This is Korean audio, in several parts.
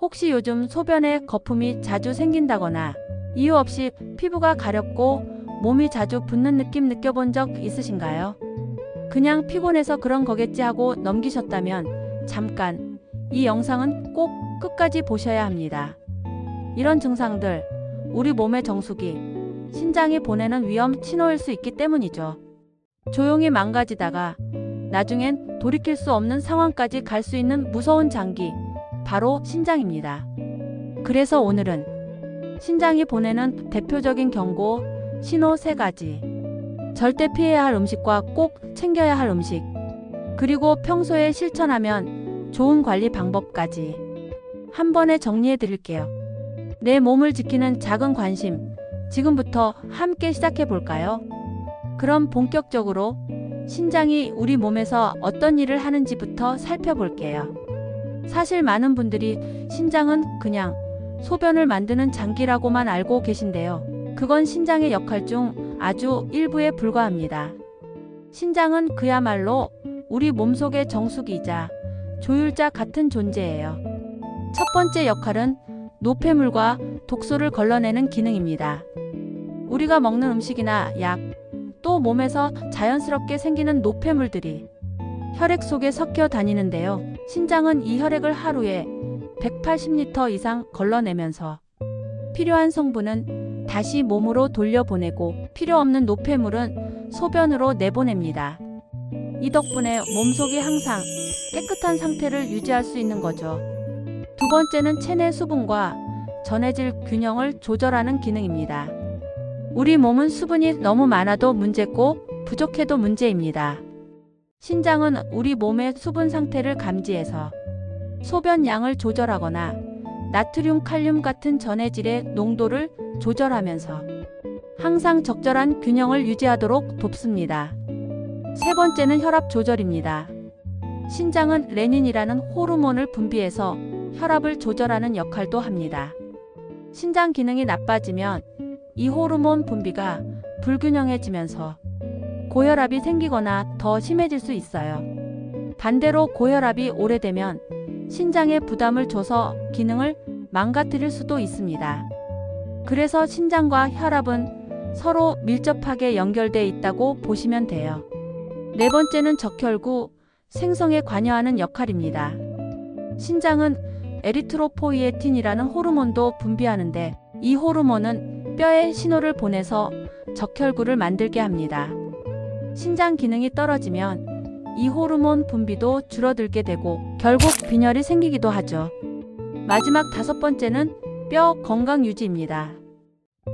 혹시 요즘 소변에 거품이 자주 생긴다거나 이유 없이 피부가 가렵고 몸이 자주 붓는 느낌 느껴본 적 있으신가요? 그냥 피곤해서 그런 거겠지 하고 넘기셨다면 잠깐 이 영상은 꼭 끝까지 보셔야 합니다. 이런 증상들 우리 몸의 정수기, 신장이 보내는 위험 신호일 수 있기 때문이죠. 조용히 망가지다가 나중엔 돌이킬 수 없는 상황까지 갈 수 있는 무서운 장기, 바로 신장입니다. 그래서 오늘은 신장이 보내는 대표적인 경고, 신호 세 가지. 절대 피해야 할 음식과 꼭 챙겨야 할 음식. 그리고 평소에 실천하면 좋은 관리 방법까지. 한 번에 정리해 드릴게요. 내 몸을 지키는 작은 관심. 지금부터 함께 시작해 볼까요? 그럼 본격적으로 신장이 우리 몸에서 어떤 일을 하는지부터 살펴볼게요. 사실 많은 분들이 신장은 그냥 소변을 만드는 장기라고만 알고 계신데요. 그건 신장의 역할 중 아주 일부에 불과합니다. 신장은 그야말로 우리 몸속의 정수기이자 조율자 같은 존재예요. 첫 번째 역할은 노폐물과 독소를 걸러내는 기능입니다. 우리가 먹는 음식이나 약, 또 몸에서 자연스럽게 생기는 노폐물들이 혈액 속에 섞여 다니는데요. 신장은 이 혈액을 하루에 180리터 이상 걸러내면서 필요한 성분은 다시 몸으로 돌려보내고 필요 없는 노폐물은 소변으로 내보냅니다. 이 덕분에 몸속이 항상 깨끗한 상태를 유지할 수 있는 거죠. 두 번째는 체내 수분과 전해질 균형을 조절하는 기능입니다. 우리 몸은 수분이 너무 많아도 문제고 부족해도 문제입니다. 신장은 우리 몸의 수분 상태를 감지해서 소변 양을 조절하거나 나트륨, 칼륨 같은 전해질의 농도를 조절하면서 항상 적절한 균형을 유지하도록 돕습니다. 세 번째는 혈압 조절입니다. 신장은 레닌이라는 호르몬을 분비해서 혈압을 조절하는 역할도 합니다. 신장 기능이 나빠지면 이 호르몬 분비가 불균형해지면서 고혈압이 생기거나 더 심해질 수 있어요. 반대로 고혈압이 오래되면 신장에 부담을 줘서 기능을 망가뜨릴 수도 있습니다. 그래서 신장과 혈압은 서로 밀접하게 연결돼 있다고 보시면 돼요. 네 번째는 적혈구 생성에 관여하는 역할입니다. 신장은 에리트로포이에틴이라는 호르몬도 분비하는데 이 호르몬은 뼈에 신호를 보내서 적혈구를 만들게 합니다. 신장 기능이 떨어지면 이 호르몬 분비도 줄어들게 되고 결국 빈혈이 생기기도 하죠. 마지막 다섯 번째는 뼈 건강 유지입니다.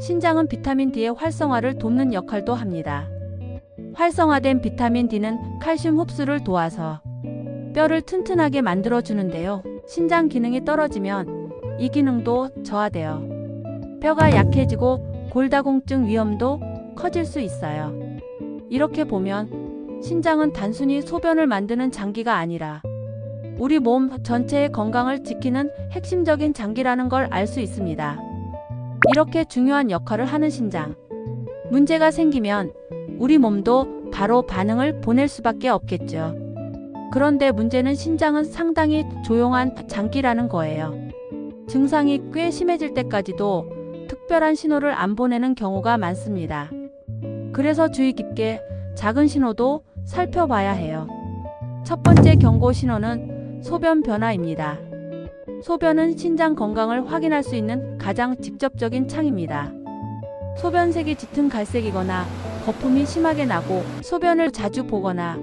신장은 비타민 D의 활성화를 돕는 역할도 합니다. 활성화된 비타민 D는 칼슘 흡수를 도와서 뼈를 튼튼하게 만들어 주는데요. 신장 기능이 떨어지면 이 기능도 저하되어 뼈가 약해지고 골다공증 위험도 커질 수 있어요. 이렇게 보면 신장은 단순히 소변을 만드는 장기가 아니라 우리 몸 전체의 건강을 지키는 핵심적인 장기라는 걸 알 수 있습니다. 이렇게 중요한 역할을 하는 신장. 문제가 생기면 우리 몸도 바로 반응을 보낼 수밖에 없겠죠. 그런데 문제는 신장은 상당히 조용한 장기라는 거예요. 증상이 꽤 심해질 때까지도 특별한 신호를 안 보내는 경우가 많습니다. 그래서 주의 깊게 작은 신호도 살펴봐야 해요. 첫 번째 경고 신호는 소변 변화입니다. 소변은 신장 건강을 확인할 수 있는 가장 직접적인 창입니다. 소변색이 짙은 갈색이거나 거품이 심하게 나고 소변을 자주 보거나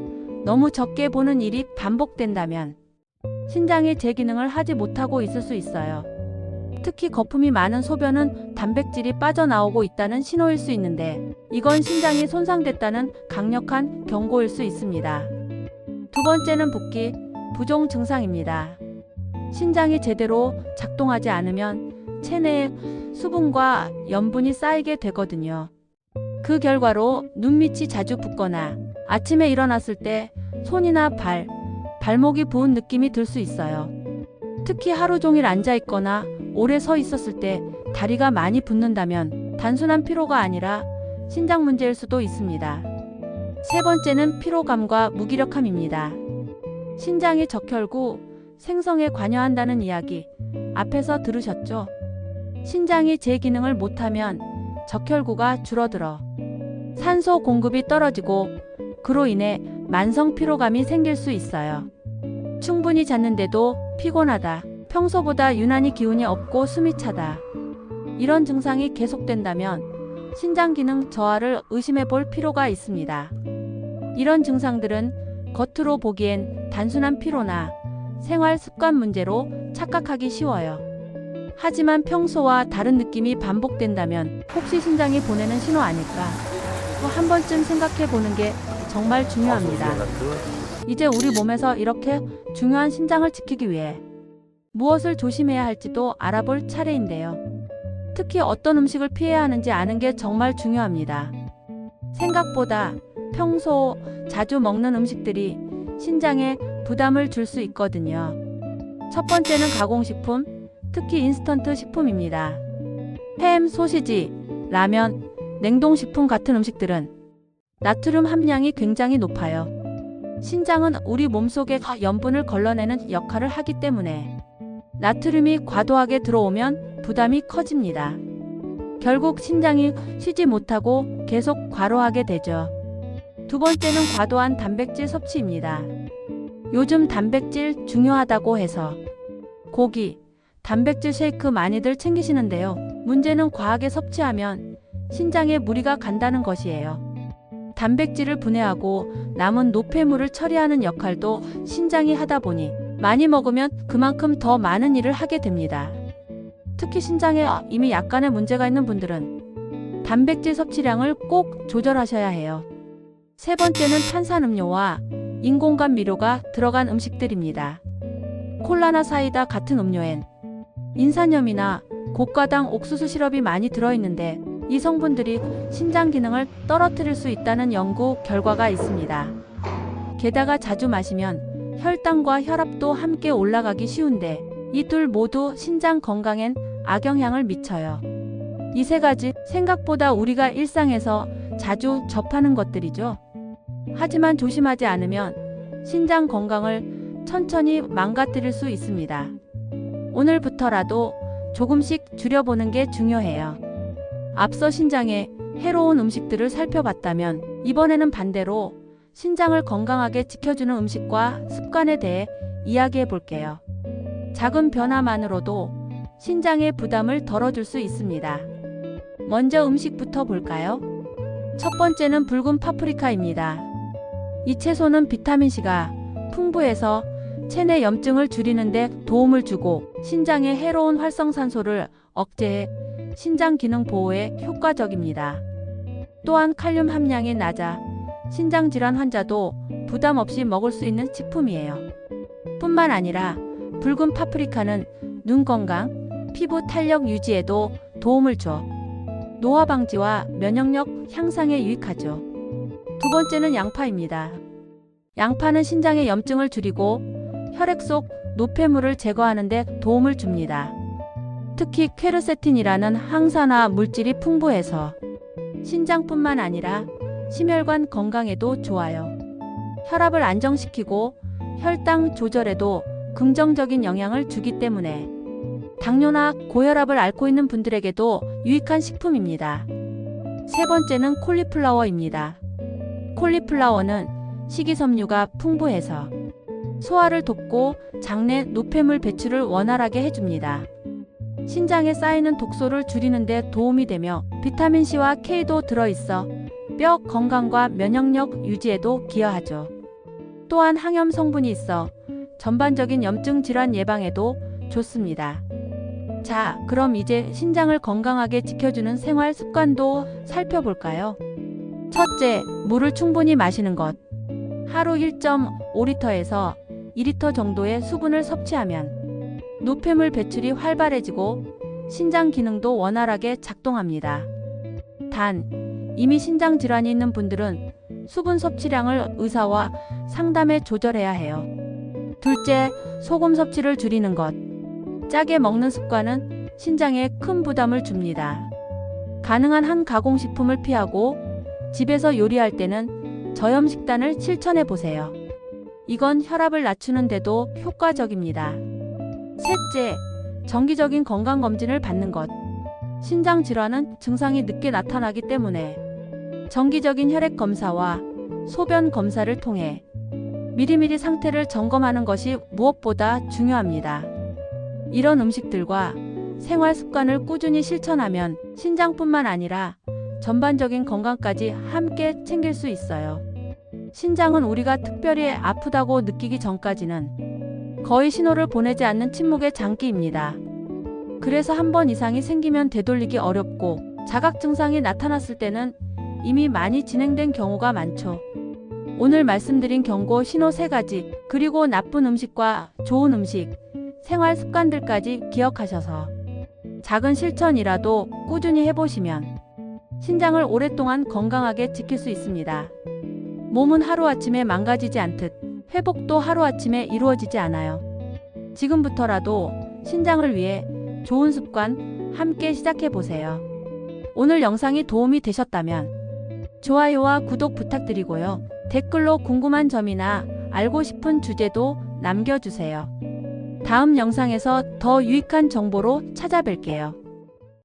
너무 적게 보는 일이 반복된다면 신장이 제 기능을 하지 못하고 있을 수 있어요. 특히 거품이 많은 소변은 단백질이 빠져나오고 있다는 신호일 수 있는데 이건 신장이 손상됐다는 강력한 경고일 수 있습니다. 두 번째는 붓기, 부종 증상입니다. 신장이 제대로 작동하지 않으면 체내에 수분과 염분이 쌓이게 되거든요. 그 결과로 눈밑이 자주 붓거나 아침에 일어났을 때 손이나 발, 발목이 부은 느낌이 들 수 있어요. 특히 하루 종일 앉아 있거나 오래 서 있었을 때 다리가 많이 붓는다면 단순한 피로가 아니라 신장 문제일 수도 있습니다. 세 번째는 피로감과 무기력함입니다. 신장의 적혈구, 생성에 관여한다는 이야기 앞에서 들으셨죠? 신장이 제 기능을 못하면 적혈구가 줄어들어 산소 공급이 떨어지고 그로 인해 만성 피로감이 생길 수 있어요. 충분히 잤는데도 피곤하다. 평소보다 유난히 기운이 없고 숨이 차다. 이런 증상이 계속된다면 신장 기능 저하를 의심해 볼 필요가 있습니다. 이런 증상들은 겉으로 보기엔 단순한 피로나 생활 습관 문제로 착각하기 쉬워요. 하지만 평소와 다른 느낌이 반복된다면 혹시 신장이 보내는 신호 아닐까? 또한 번쯤 생각해 보는 게 정말 중요합니다. 이제 우리 몸에서 이렇게 중요한 신장을 지키기 위해 무엇을 조심해야 할지도 알아볼 차례인데요. 특히 어떤 음식을 피해야 하는지 아는 게 정말 중요합니다. 생각보다 평소 자주 먹는 음식들이 신장에 부담을 줄 수 있거든요. 첫 번째는 가공식품, 특히 인스턴트 식품입니다. 햄, 소시지, 라면, 냉동식품 같은 음식들은 나트륨 함량이 굉장히 높아요. 신장은 우리 몸속에 염분을 걸러내는 역할을 하기 때문에 나트륨이 과도하게 들어오면 부담이 커집니다. 결국 신장이 쉬지 못하고 계속 과로하게 되죠. 두 번째는 과도한 단백질 섭취입니다. 요즘 단백질 중요하다고 해서 고기, 단백질 쉐이크 많이들 챙기시는데요. 문제는 과하게 섭취하면 신장에 무리가 간다는 것이에요. 단백질을 분해하고 남은 노폐물을 처리하는 역할도 신장이 하다 보니 많이 먹으면 그만큼 더 많은 일을 하게 됩니다. 특히 신장에 이미 약간의 문제가 있는 분들은 단백질 섭취량을 꼭 조절하셔야 해요. 세 번째는 탄산음료와 인공감 미료가 들어간 음식들입니다. 콜라나 사이다 같은 음료엔 인산염이나 고가당 옥수수 시럽이 많이 들어있는데 이 성분들이 신장 기능을 떨어뜨릴 수 있다는 연구 결과가 있습니다. 게다가 자주 마시면 혈당과 혈압도 함께 올라가기 쉬운데 이 둘 모두 신장 건강엔 악영향을 미쳐요. 이 세 가지 생각보다 우리가 일상에서 자주 접하는 것들이죠. 하지만 조심하지 않으면 신장 건강을 천천히 망가뜨릴 수 있습니다. 오늘부터라도 조금씩 줄여보는 게 중요해요. 앞서 신장에 해로운 음식들을 살펴봤다면 이번에는 반대로 신장을 건강하게 지켜주는 음식과 습관에 대해 이야기해 볼게요. 작은 변화만으로도 신장의 부담을 덜어줄 수 있습니다. 먼저 음식부터 볼까요? 첫 번째는 붉은 파프리카입니다. 이 채소는 비타민C가 풍부해서 체내 염증을 줄이는데 도움을 주고 신장의 해로운 활성산소를 억제해 신장 기능 보호에 효과적입니다. 또한 칼륨 함량이 낮아 신장 질환 환자도 부담 없이 먹을 수 있는 식품이에요. 뿐만 아니라 붉은 파프리카는 눈 건강, 피부 탄력 유지에도 도움을 줘 노화 방지와 면역력 향상에 유익하죠. 두 번째는 양파입니다. 양파는 신장의 염증을 줄이고 혈액 속 노폐물을 제거하는 데 도움을 줍니다. 특히 퀘르세틴이라는 항산화 물질이 풍부해서 신장뿐만 아니라 심혈관 건강에도 좋아요. 혈압을 안정시키고 혈당 조절에도 긍정적인 영향을 주기 때문에 당뇨나 고혈압을 앓고 있는 분들에게도 유익한 식품입니다. 세 번째는 콜리플라워입니다. 콜리플라워는 식이섬유가 풍부해서 소화를 돕고 장내 노폐물 배출을 원활하게 해줍니다. 신장에 쌓이는 독소를 줄이는 데 도움이 되며 비타민C와 K도 들어있어 뼈 건강과 면역력 유지에도 기여하죠. 또한 항염 성분이 있어 전반적인 염증 질환 예방에도 좋습니다. 자, 그럼 이제 신장을 건강하게 지켜주는 생활 습관도 살펴볼까요? 첫째, 물을 충분히 마시는 것. 하루 1.5리터에서 2리터 정도의 수분을 섭취하면 노폐물 배출이 활발해지고 신장 기능도 원활하게 작동합니다. 단, 이미 신장 질환이 있는 분들은 수분 섭취량을 의사와 상담해 조절해야 해요. 둘째, 소금 섭취를 줄이는 것. 짜게 먹는 습관은 신장에 큰 부담을 줍니다. 가능한 한 가공식품을 피하고 집에서 요리할 때는 저염 식단을 실천해 보세요. 이건 혈압을 낮추는데도 효과적입니다. 셋째, 정기적인 건강검진을 받는 것. 신장 질환은 증상이 늦게 나타나기 때문에 정기적인 혈액 검사와 소변 검사를 통해 미리미리 상태를 점검하는 것이 무엇보다 중요합니다. 이런 음식들과 생활 습관을 꾸준히 실천하면 신장뿐만 아니라 전반적인 건강까지 함께 챙길 수 있어요. 신장은 우리가 특별히 아프다고 느끼기 전까지는 거의 신호를 보내지 않는 침묵의 장기입니다. 그래서 한 번 이상이 생기면 되돌리기 어렵고 자각 증상이 나타났을 때는 이미 많이 진행된 경우가 많죠. 오늘 말씀드린 경고 신호 세 가지, 그리고 나쁜 음식과 좋은 음식, 생활 습관들까지 기억하셔서 작은 실천이라도 꾸준히 해보시면 신장을 오랫동안 건강하게 지킬 수 있습니다. 몸은 하루아침에 망가지지 않듯 회복도 하루아침에 이루어지지 않아요. 지금부터라도 신장을 위해 좋은 습관 함께 시작해 보세요. 오늘 영상이 도움이 되셨다면 좋아요와 구독 부탁드리고요. 댓글로 궁금한 점이나 알고 싶은 주제도 남겨주세요. 다음 영상에서 더 유익한 정보로 찾아뵐게요.